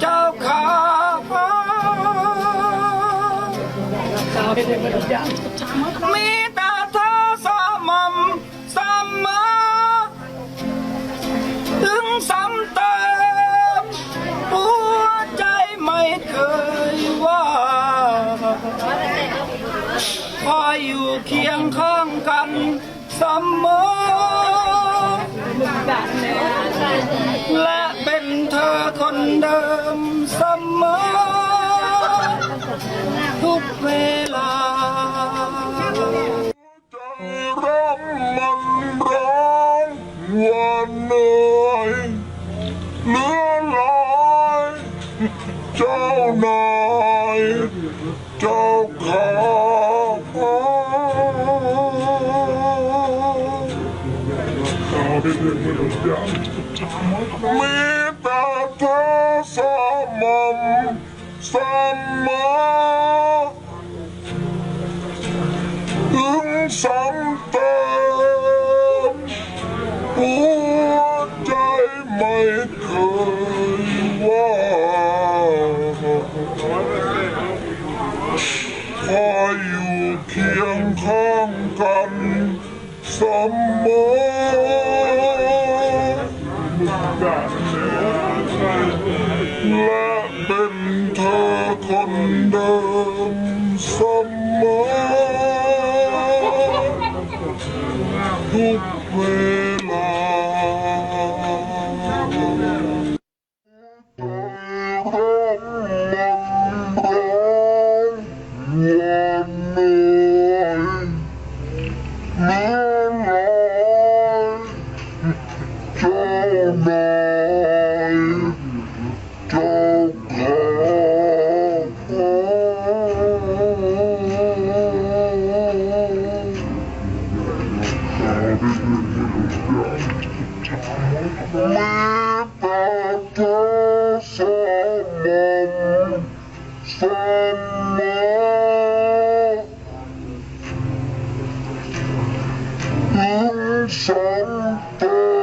เจ้าข้าพมีแต่เธอสม่ำเสมอถึงซ้ำเติมหัวใจไม่เคยว่า คอยอยู่เคียงข้างกันเสมอและ con đơm sớm mơ thúc về là One night, lửa lại, trao nài, trao khóc. Mình กเวลาร่ำมันร้องวันเหนื่อยเหลือหลายเจ้านายเจ้าขามีแต่เธอสม่ำเสมอึงซ้ำเติมหัวใจไม่เคยว่าคอยอยู่เคียงข้างกันเสมอ đã nếu ngày là bên thơ con đơn sớm mơ thuộc về là Yeah. Right after someone, someone, in something.